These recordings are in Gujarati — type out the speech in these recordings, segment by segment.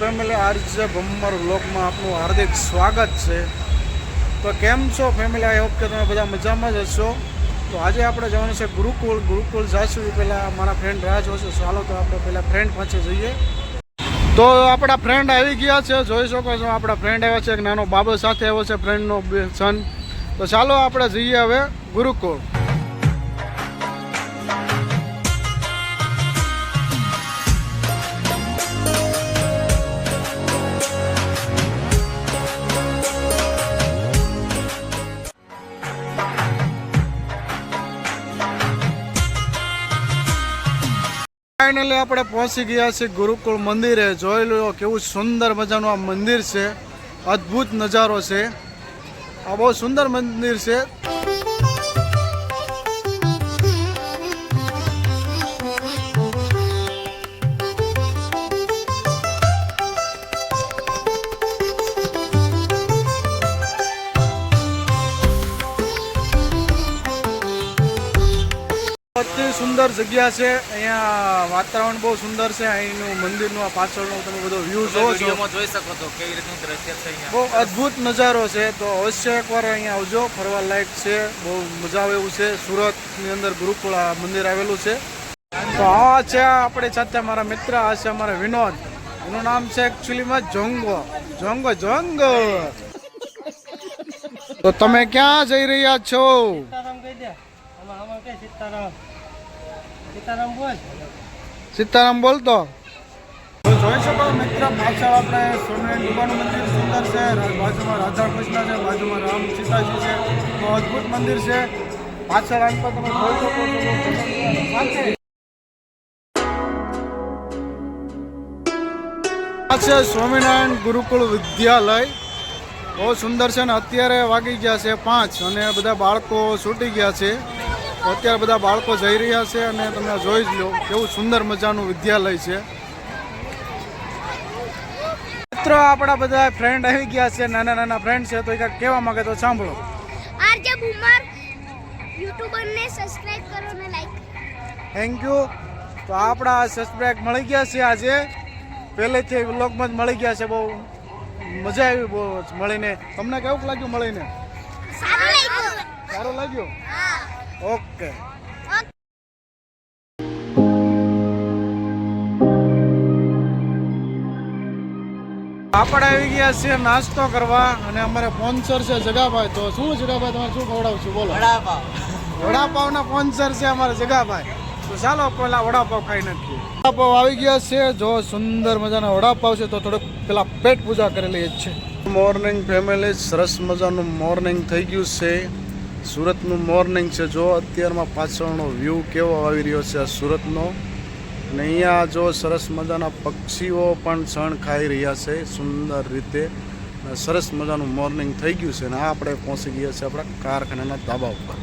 ફેમિલી આરજે ભમ્મર બ્લોગમાં આપનું હાર્દિક સ્વાગત છે. તો કેમ છો ફેમિલી આઈ હોપ કે તમે બધા મજામાં જ હશો. તો આજે આપણે જવાનું છે ગુરુકુળ. ગુરુકુળ જઈશું પહેલાં મારા ફ્રેન્ડ રાહ જોશે, ચાલો તો આપણે પહેલાં ફ્રેન્ડ પાસે જઈએ. તો આપણા ફ્રેન્ડ આવી ગયા છે. જોઈ શકો છો આપણા ફ્રેન્ડ આવ્યા છે. એક નાનો બાબો સાથે આવ્યો છે ફ્રેન્ડનો સન તો ચાલો આપણે જઈએ હવે ગુરુકુળ. ફાઇનલી આપણે પહોંચી ગયા છીએ ગુરુકુળ મંદિરે. જોઈ લો કેવું સુંદર મજાનું આ મંદિર છે. અદ્ભુત નજારો છે. આ બહુ સુંદર મંદિર છે. અતિ સુંદર જગ્યા છે. અહીંયા વાતાવરણ બહુ સુંદર છે. અહીંનું મંદિરનું આ પાછળનો તમે બધો વ્યૂ જોવો છો. જોઈ શકો છો કેવી રીતનું દ્રશ્ય છે અહીંયા. બહુ અદ્ભુત નજારો છે. તો અવશ્ય એકવાર અહીંયા આવજો. ફરવા લાયક છે. બહુ મજા આવે એવું છે. સુરતની અંદર ગુરુકુળ મંદિર આવેલું છે. તો આ છે આપણે સાથે મારા મિત્ર આ છે અમારા વિનોદ. એનું નામ છે એકચ્યુઅલીમાં જોંગો. જોંગો જોંગો. તો તમે ક્યાં જઈ રહ્યા છો સીતારામ કહી દે આમાં આમાં કે સીતારામ બોલ. સીતારામ બોલતો જોઈ શકો મિત્ર પાછળ આપણે સોમનાથ ડુબાનું મંદિર સુંદર છે. બાજુમાં રાધા કૃષ્ણ છે બાજુમાં રામ સીતાજી છે. તો અદ્ભુત મંદિર છે. પાછળ આમ પર તમે જોઈ શકો છો. આ છે સ્વામિનારાયણ ગુરુકુળ વિદ્યાલય. બહુ સુંદર છે ને અત્યારે વાગી ગયા છે પાંચ અને બધા બાળકો છૂટી ગયા છે. અત્યારે બધા બાળકો જઈ રહ્યા છે અને તમે જોઈ જ લો કેવું સુંદર મજાનું વિદ્યાલય છે. મિત્રો આપણા બધા ફ્રેન્ડ આવી ગયા છે નાના નાના ફ્રેન્ડ છે તો એ કાંઈક કહેવા માંગે તો સાંભળો. આરજે ભૂમર યુટ્યુબર ને સબસ્ક્રાઇબ કરો અને લાઈક થેન્ક યુ તો આપણા સબસ્ક્રાઇબ મળી ગયા છે આજે. પહેલેથી વ્લોગમાં જ મળી ગયા છે બહુ મજા આવી બહુ મળીને. તમને કેવું લાગ્યું મળીને? સારું લાગ્યું. સારું લાગ્યું? હા. ઓકે. આપણે આવી ગયા છીએ નાસ્તો કરવા અને અમારે સ્પોન્સર છે જગાભાઈ. તો શું જગાભાઈ તમારે શું ખવડાવશું? બોલો. વડાપાવ. વડાપાવના સ્પોન્સર છે અમારા જગાભાઈ. તો ચાલો પેલા વડાપાવ ખાઈ નાખીએ. વડાપાવ આવી ગયા છે. જો સુંદર મજાના વડાપાવ છે તો થોડુંક પેલા પેટ પૂજા કરેલી જ છે મોર્નિંગ ફેમિલી સરસ મજાનું મોર્નિંગ થઈ ગયું છે. સુરતનું મોર્નિંગ છે. જો અત્યારમાં પાછળનો વ્યૂ કેવો આવી રહ્યો છે સુરતનો? અને અહીંયા જો સરસ મજાના પક્ષીઓ પણ શણ ખાઈ રહ્યા છે સુંદર રીતે. સરસ મજાનું મોર્નિંગ થઈ ગયું છે અને આ આપણે પહોંચી ગયા છે આપણા કારખાનાના ધાબા ઉપર.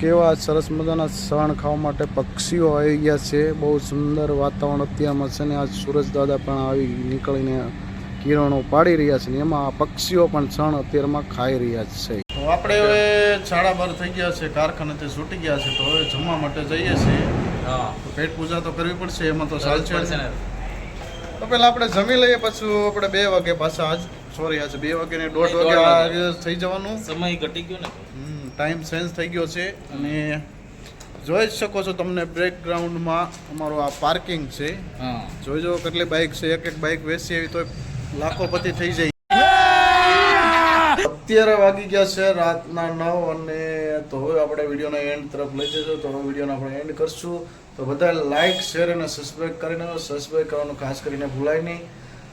કેવા સરસ મજાના શણ ખાવા માટે પક્ષીઓ આવી ગયા છે. બહુ સુંદર વાતાવરણ અત્યારમાં છે ને આ સુરજ દાદા પણ આવી નીકળીને કિરણો પાડી રહ્યા છે ને એમાં આ પક્ષીઓ પણ શણ અત્યારમાં ખાઈ રહ્યા છે. આપણે હવે સાડા બાર થઈ ગયા છે કારખાનેથી છૂટી ગયા છે તો હવે જમવા માટે જઈએ છીએ. હા. તો પેટ પૂજા તો કરવી પડશે એમાં તો ચાલ સાલ છે તો પેલા આપણે જમી લઈએ પછી આપણે બે વાગે પાછા આજ સોરી આજે બે વાગે ને દોઢ વાગે. થઈ જવાનું. સમય ઘટી ગયો ને. ટાઈમ ચેન્જ થઈ ગયો છે. અને જોઈ જ શકો છો તમને બ્રેકગ્રાઉન્ડમાં અમારું આ પાર્કિંગ છે. જોઈ જો કેટલી બાઇક છે એક એક બાઇક વેચી આવી તો લાખોપતિ થઈ જાય. અત્યારે વાગી ગયા છે રાતના નવ અને તો હવે આપણે વિડીયોના એન્ડ તરફ લઈ જજો તો હવે વિડીયોને આપણે એન્ડ કરશું. તો બધા લાઇક શેર અને સબસ્ક્રાઈબ કરીને સબસ્ક્રાઈબ કરવાનું ખાસ કરીને ભૂલાય નહીં.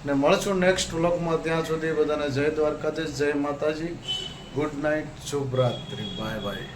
ને મળશું નેક્સ્ટ વ્લોગમાં ત્યાં સુધી બધાને જય દ્વારકાધીશ, જય માતાજી. ગુડ નાઇટ શુભરાત્રી બાય બાય